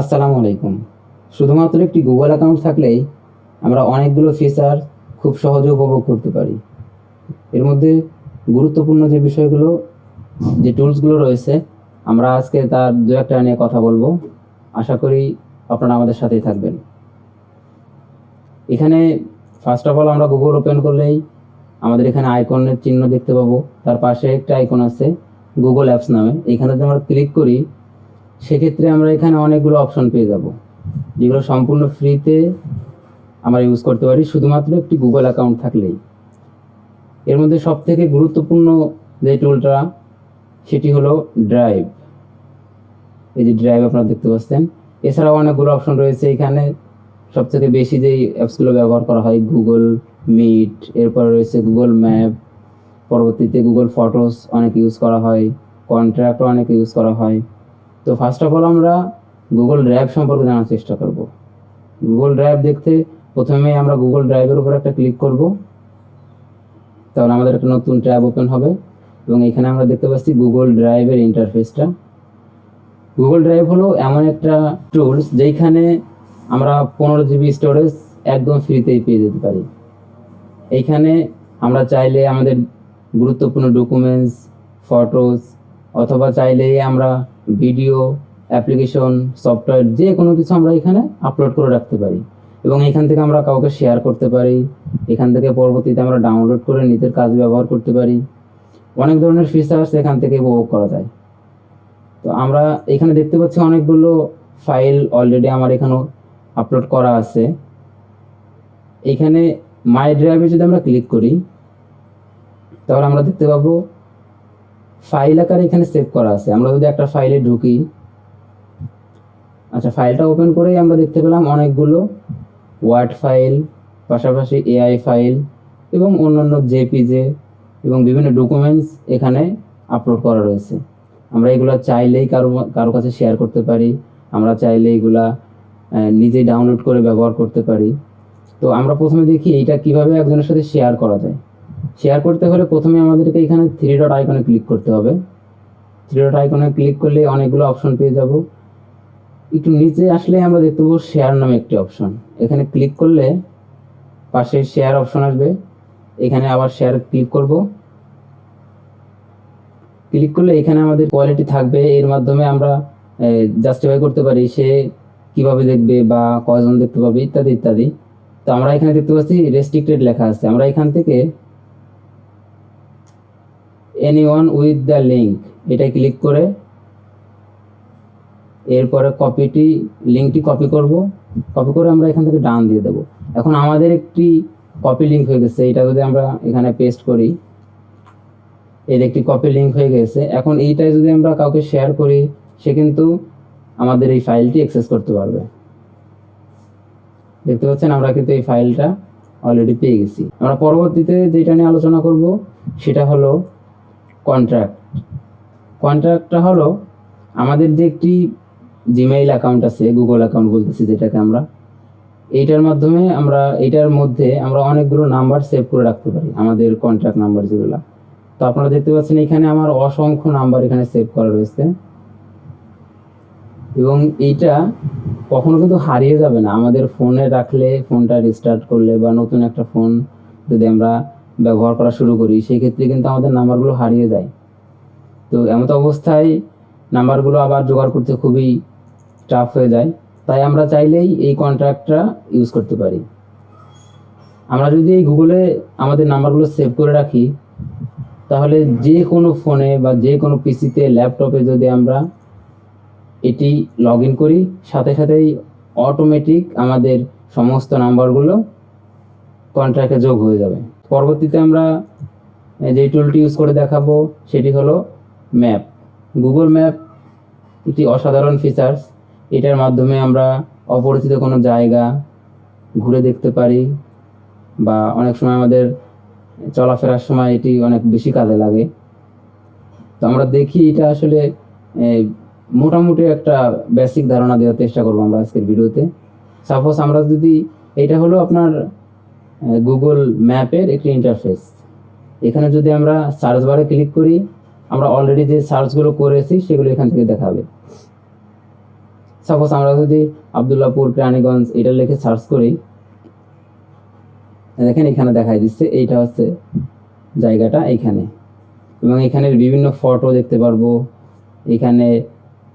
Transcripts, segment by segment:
আসসালামু আলাইকুম। শুধুমাত্র একটি গুগল অ্যাকাউন্ট থাকলেই আমরা অনেকগুলো ফিচার খুব সহজে উপভোগ করতে পারি। এর মধ্যে গুরুত্বপূর্ণ যে বিষয়গুলো, যে টুলসগুলো রয়েছে, আমরা আজকে তার দু একটা নিয়ে কথা বলব। আশা করি আপনারা আমাদের সাথেই থাকবেন। এখানে ফার্স্ট অফ অল আমরা গুগল ওপেন করলেই আমাদের এখানে আইকনের চিহ্ন দেখতে পাবো। তার পাশে একটা আইকন আছে গুগল অ্যাপস নামে। এখানে যদি আমরা ক্লিক করি সেক্ষেত্রে আমরা এখানে অনেকগুলো অপশন পেয়ে যাব। যেগুলো সম্পূর্ণ ফ্রিতে আমরা ইউজ করতে পারি, শুধুমাত্র একটি গুগল অ্যাকাউন্ট থাকলেই। এর মধ্যে সব থেকে গুরুত্বপূর্ণ যে টুলটা সেটি হলো ড্রাইভ এই যে ড্রাইভ আপনারা দেখতে পাচ্ছেন। এছাড়াও অনেকগুলো অপশন রয়েছে এখানে। সবথেকে বেশি যেই অ্যাপসগুলো ব্যবহার করা হয় গুগল মিট এরপর রয়েছে গুগল ম্যাপ পরবর্তীতে গুগল ফটোস অনেক ইউজ করা হয় কন্ট্রাক্টও অনেক ইউজ করা হয়। তো ফার্স্ট অফ অল আমরা গুগল ড্রাইভ সম্পর্কে জানার চেষ্টা করব। গুগল ড্রাইভ দেখতে প্রথমে আমরা গুগল ড্রাইভের উপর একটা ক্লিক করব। তাহলে আমাদের একটা নতুন ট্যাব ওপেন হবে এবং এখানে আমরা দেখতে পাচ্ছি গুগল ড্রাইভের ইন্টারফেসটা গুগল ড্রাইভ হলো এমন একটা টুলস যেখানে আমরা পনেরো জিবি স্টোরেজ একদম ফ্রিতেই পেয়ে যেতে পারি। এইখানে আমরা চাইলে আমাদের গুরুত্বপূর্ণ ডকুমেন্টস ফটোস অথবা চাইলে আমরা ভিডিও, অ্যাপ্লিকেশন, সফটওয়্যার, যে কোনো কিছু আমরা এখানে আপলোড করে রাখতে পারি। এবং এখান থেকে আমরা কাউকে শেয়ার করতে পারি। এখান থেকে পরবর্তীতে আমরা ডাউনলোড করে নিজের কাজ ব্যবহার করতে পারি। অনেক ধরনের ফিচার্স এখান থেকে উপভোগ করা যায়। তো আমরা এখানে দেখতে পাচ্ছি অনেকগুলো ফাইল অলরেডি আমার এখানেও আপলোড করা আছে। এইখানে মাই ড্রাইভে যদি আমরা ক্লিক করি, তাহলে আমরা দেখতে পাবো ফাইল আকারে এখানে সেভ করা আছে। আমরা যদি একটা ফাইলে ঢুকি আচ্ছা ফাইলটা ওপেন করেই আমরা দেখতে পেলাম অনেকগুলো ওয়ার্ড ফাইল পাশাপাশি এআই ফাইল এবং অন্যান্য জেপিজে এবং বিভিন্ন ডকুমেন্টস এখানে আপলোড করা রয়েছে। আমরা এগুলো চাইলেই কারও কারও কাছে শেয়ার করতে পারি। আমরা চাইলে এগুলা নিজেই ডাউনলোড করে ব্যবহার করতে পারি। তো আমরা প্রথমে দেখি এইটা কীভাবে একজনের সাথে শেয়ার করা যায়। শেয়ার করতে হলে প্রথমে আমাদেরকে এখানে থ্রি ডট আইকনে ক্লিক করতে হবে। থ্রি ডট আইকনে ক্লিক করলে অনেকগুলো অপশন পেয়ে যাব। একটু নিচে আসলে আমরা দেখতে পাবো শেয়ার নামে একটি অপশন এখানে ক্লিক করলে পাশে শেয়ার অপশন আসবে। এখানে আবার শেয়ার ক্লিক করব। ক্লিক করলে এখানে আমাদের কোয়ালিটি থাকবে। এর মাধ্যমে আমরা জাস্টিফাই করতে পারি সে কীভাবে দেখবে বা কজন দেখতে পাবে, ইত্যাদি ইত্যাদি। তো আমরা এখানে দেখতে পাচ্ছি রেস্ট্রিক্টেড লেখা আছে। আমরা এখান থেকে any one with the link এটা ক্লিক করে, এরপরে কপিটি লিঙ্কটি কপি করব কপি করে আমরা এখান থেকে ডান দিয়ে দেবো। এখন আমাদের একটি কপি লিঙ্ক হয়ে গেছে, এটা যদি আমরা এখানে পেস্ট করি, এর একটি কপি লিঙ্ক হয়ে গেছে। এখন এইটাই যদি আমরা কাউকে শেয়ার করি, সে কিন্তু আমাদের এই ফাইলটি অ্যাক্সেস করতে পারবে। দেখতে পাচ্ছেন, আমরা কিন্তু এই ফাইলটা অলরেডি পেয়ে গেছি। আমরা পরবর্তীতে যেটা নিয়ে আলোচনা করব, সেটা হলো কন্ট্রাক্ট কন্ট্রাক্টটা হলো আমাদের যে একটি জিমেইল অ্যাকাউন্ট আছে গুগল অ্যাকাউন্ট বলতেছি যেটাকে আমরা, এইটার মাধ্যমে আমরা, এইটার মধ্যে আমরা অনেকগুলো নাম্বার সেভ করে রাখতে পারি, আমাদের কন্ট্রাক্ট নাম্বার যেগুলো। তো আপনারা দেখতে পাচ্ছেন এখানে আমার অসংখ্য নাম্বার এখানে সেভ করা রয়েছে। এবং এইটা কখনো কিন্তু হারিয়ে যাবে না। আমাদের ফোনে রাখলে ফোনটা রিস্টার্ট করলে বা নতুন একটা ফোন যদি আমরা ব্যবহার করা শুরু করি, সেই ক্ষেত্রে কিন্তু আমাদের নাম্বারগুলো হারিয়ে যায়। তো এমত অবস্থায় নাম্বারগুলো আবার জোগাড় করতে খুবই টাফ হয়ে যায়। তাই আমরা চাইলেই এই কন্ট্রাক্টটা ইউজ করতে পারি। আমরা যদি এই গুগলে আমাদের নাম্বারগুলো সেভ করে রাখি, তাহলে যে কোনো ফোনে বা যে কোনো পিসিতে ল্যাপটপে যদি আমরা এটি লগ ইন করি, সাথে সাথেই অটোমেটিক আমাদের সমস্ত নাম্বারগুলো কন্ট্রাক্টে যোগ হয়ে যাবে। পরবর্তীতে আমরা যে টুলটি ইউজ করে দেখাবো, সেটি হলো ম্যাপ গুগল ম্যাপ একটি অসাধারণ ফিচার্স এটার মাধ্যমে আমরা অপরিচিত কোনো জায়গা ঘুরে দেখতে পারি, বা অনেক সময় আমাদের চলাফেরার সময় এটি অনেক বেশি কাজে লাগে। তো আমরা দেখি এটা আসলে মোটামুটি একটা বেসিক ধারণা দেওয়ার চেষ্টা করব আমরা আজকের ভিডিওতে। সাপোজ আমরা যদি, এটা হলো আপনার গুগল ম্যাপের একটি ইন্টারফেস এখানে যদি আমরা সার্চ বারে ক্লিক করি, আমরা অলরেডি যে সার্চগুলো করেছি, সেগুলো এখান থেকে দেখাবে। সাপোজ আমরা যদি আবদুল্লাপুর প্রাণীগঞ্জ এটা লিখে সার্চ করি, দেখেন এখানে দেখাই দিচ্ছে, এইটা হচ্ছে জায়গাটা এখানে। এবং এখানের বিভিন্ন ফটো দেখতে পারব, এখানে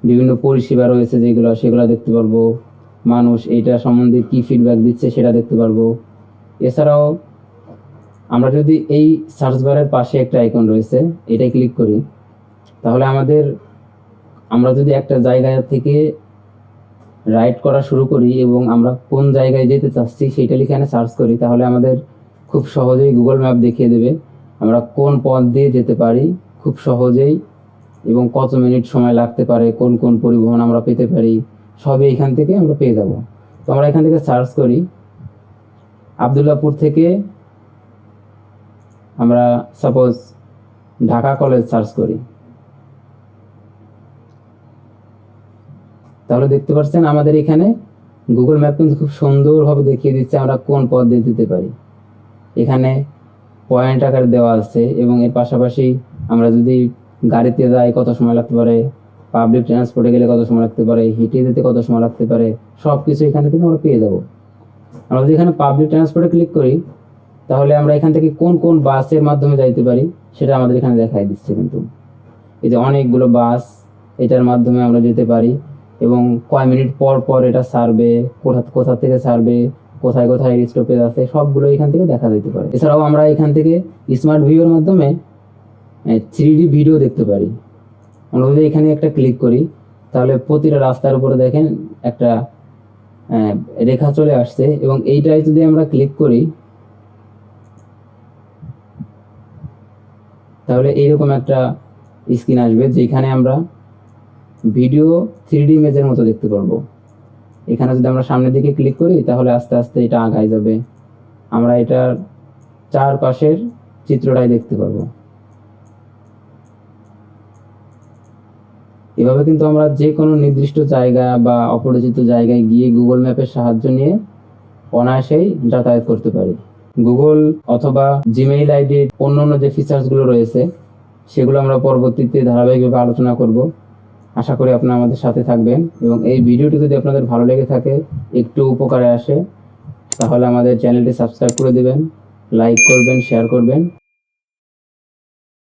বিভিন্ন পরিষেবা রয়েছে যেগুলো, সেগুলো দেখতে পারব। মানুষ এইটা সম্বন্ধে কি ফিডব্যাক দিচ্ছে সেটা দেখতে পারব। এছাড়াও আমরা যদি এই সার্চ বারের পাশে একটা আইকন রয়েছে, এটাই ক্লিক করি, তাহলে আমাদের, আমরা যদি একটা জায়গা থেকে রাইড করা শুরু করি এবং আমরা কোন জায়গায় যেতে চাচ্ছি সেটা লিখে সার্চ করি, তাহলে আমাদের খুব সহজেই গুগল ম্যাপ দেখিয়ে দেবে আমরা কোন পথ দিয়ে যেতে পারি, খুব সহজেই এবং কত মিনিট সময় লাগতে পারে, কোন কোন পরিবহন আমরা পেতে পারি, সবই এখান থেকে আমরা পেয়ে যাব। তো আমরা এখান থেকে সার্চ করি আবদুল্লাপুর থেকে আমরা সাপোজ ঢাকা কলেজ সার্চ করি। তাহলে দেখতে পাচ্ছেন আমাদের এখানে গুগল ম্যাপ কিন্তু খুব সুন্দরভাবে দেখিয়ে দিচ্ছে আমরা কোন পথ দিয়ে যেতে পারি। এখানে পয়েন্ট আকারে দেওয়া আছে এবং এর পাশাপাশি আমরা যদি গাড়িতে যাই কত সময় লাগতে পারে পাবলিক ট্রান্সপোর্টে গেলে কত সময় লাগতে পারে হেঁটে যেতে কত সময় লাগতে পারে সব কিছু এখানে কিন্তু আমরা পেয়ে যাব। আমরা যদি এখানে পাবলিক ট্রান্সপোর্টে ক্লিক করি, তাহলে আমরা এখান থেকে কোন কোন বাসের মাধ্যমে যাইতে পারি, সেটা আমাদের এখানে দেখাই দিচ্ছে কিন্তু। এই যে অনেকগুলো বাস এটার মাধ্যমে আমরা যেতে পারি এবং কয় মিনিট পর পর এটা সারবে কোথা কোথা থেকে সারবে কোথায় কোথায় স্টপেজ আছে, সবগুলো এখান থেকে দেখা যেতে পারে। এছাড়াও আমরা এখান থেকে স্মার্ট ভিউর মাধ্যমে থ্রি ভিডিও দেখতে পারি। আমরা যদি এখানে একটা ক্লিক করি, তাহলে প্রতিটা রাস্তার উপরে দেখেন একটা রেখা চলে আসছে এবং এইটাই যদি আমরা ক্লিক করি, তাহলে এইরকম একটা স্ক্রিন আসবে যেখানে আমরা ভিডিও থ্রি ডি ইমেজের মতো দেখতে পারব। এখানে যদি আমরা সামনের দিকে ক্লিক করি, তাহলে আস্তে আস্তে এটা আগায় যাবে। আমরা এটার চারপাশের চিত্রটাই দেখতে পারব। এভাবে কিন্তু আমরা যে কোনো নির্দিষ্ট জায়গা বা অপরিচিত জায়গায় গিয়ে গুগল ম্যাপের সাহায্য নিয়ে অনায়াসেই যাতায়াত করতে পারি। গুগল অথবা জিমেইল আইডির অন্য অন্য যে ফিচার্সগুলো রয়েছে, সেগুলো আমরা পরবর্তীতে ধারাবাহিকভাবে আলোচনা করব। আশা করি আপনারা আমাদের সাথে থাকবেন এবং এই ভিডিওটি যদি আপনাদের ভালো লেগে থাকে, একটু উপকারে আসে, তাহলে আমাদের চ্যানেলটি সাবস্ক্রাইব করে দেবেন লাইক করবেন শেয়ার করবেন।